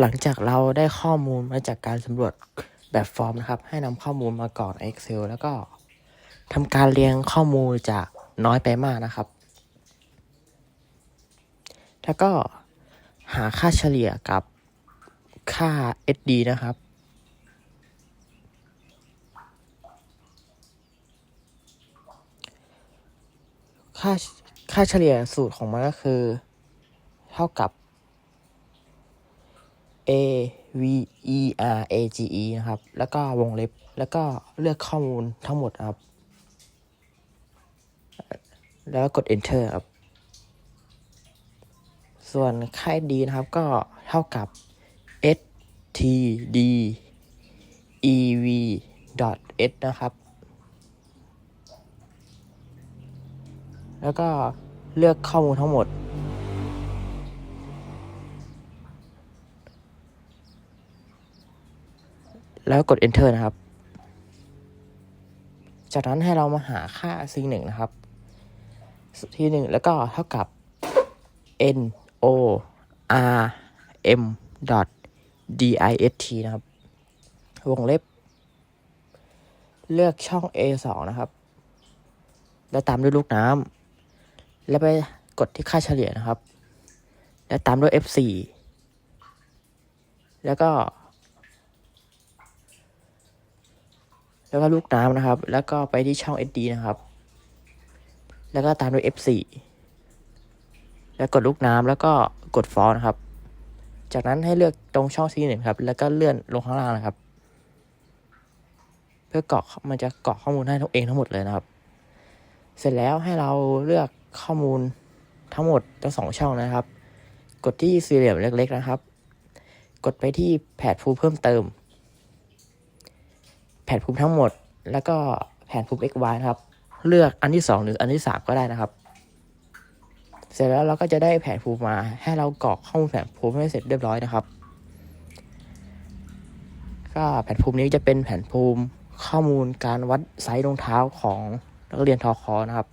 หลังจากเราได้ข้อมูลมาจากการสำรวจแบบฟอร์มนะครับ ให้นำข้อมูลมากรอกใน Excel แล้วก็ทำการเรียงข้อมูลจากน้อยไปมากนะครับ แล้วก็หาค่าเฉลี่ยกับค่า SD นะครับ ค่าค่าเฉลี่ยสูตรของมันก็คือ เท่ากับ A V E R A G E นะครับ แล้วก็วงเล็บ แล้วก็เลือกข้อมูลทั้งหมดครับ แล้วกกด enter ครับ ส่วนค่าย D นะครับก็เท่ากับ S T D E V S นะครับ แล้วก็เลือกข้อมูลทั้งหมด แล้วกด enter นะครับ จากนั้นให้เรามาหาค่า c 1นะครับ ที่หนึ่งแล้วก็เท่ากับ n o r m dot d i s t นะครับ วงเล็บ เลือกช่อง a 2นะครับ แล้วตามด้วยลูกน้ำแล้วไปกดที่ค่าเฉลี่ยนะครับ แล้วตามด้วย f 4แล้วก็ แล้วก็ลูกน้ำนะครับ แล้วก็ไปที่ช่อง SD นะครับ แล้วก็ตามด้วย F4 แล้วกดลูกน้ำแล้วก็กดฟอลนะครับ จากนั้นให้เลือกตรงช่อง C1 ครับ แล้วก็เลื่อนลงข้างล่างนะครับ เพื่อกรอกมันจะกรอกข้อมูลให้ทั้งเองทั้งหมดเลยนะครับ เสร็จแล้วให้เราเลือกข้อมูลทั้งหมดทั้งสองช่องนะครับ กดที่สี่เหลี่ยมเล็ก ๆนะครับ กดไปที่แผนภูเพิ่มเติม แผนภูมิทั้งหมด แล้วก็แผนภูมิ x y นะครับ เลือกอันที่สองหรืออันที่สามก็ได้นะครับ เสร็จแล้วเราก็จะได้แผนภูมิมา ให้เรากรอกข้อมูลแผนภูมิให้เสร็จเรียบร้อยนะครับ ก็แผนภูมินี้จะเป็นแผนภูมิข้อมูลการวัดไซส์รองเท้าของนักเรียนทอคอนะครับ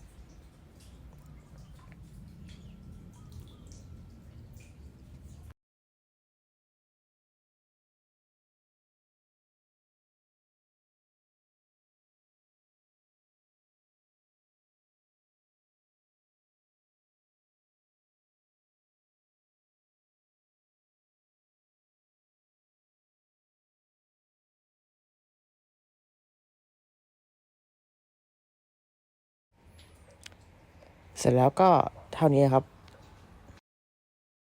เสร็จแล้วก็เท่านี้ครับ